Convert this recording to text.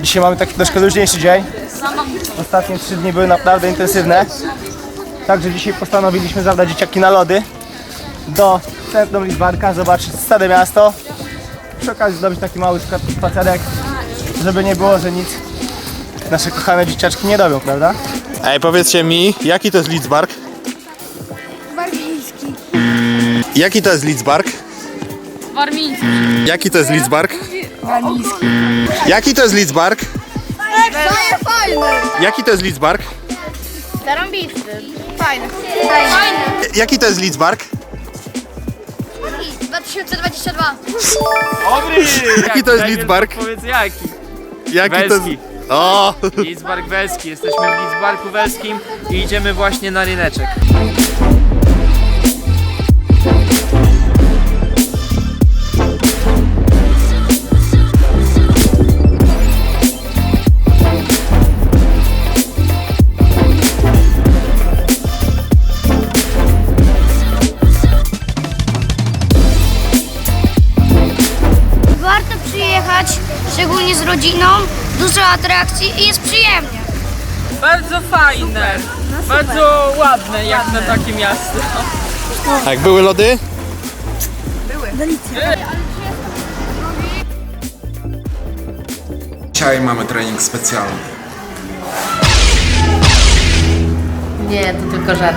Dzisiaj mamy taki troszkę luźniejszy dzień. Ostatnie trzy dni były naprawdę intensywne. Także dzisiaj postanowiliśmy zabrać dzieciaki na lody do centrum Lidzbarka, zobaczyć stare miasto. Przy okazji zrobić taki mały spa- spacerek, żeby nie było, że nic nasze kochane dzieciaczki nie robią, prawda? Ej, powiedzcie mi, jaki to jest Lidzbark? Barwiński. Jaki to jest Lidzbark? Warmiński. Jaki to jest Lidzbark? Jaki to jest Lidzbark? Jaki to jest Lidzbark? Zarąbisty. Fajne. Fajne. Jaki to jest Lidzbark? 2022. Jaki to jest Lidzbark? Powiedz jaki. Jaki to jest... Welski. O! Lidzbark Welski. Jesteśmy w Lidzbarku Welskim i idziemy właśnie na ryneczek. Szczególnie z rodziną. Dużo atrakcji i jest przyjemnie. Bardzo fajne. Bardzo ładne jak na takie miasto. A jak były lody? Dzisiaj mamy trening specjalny. Nie, to tylko żart.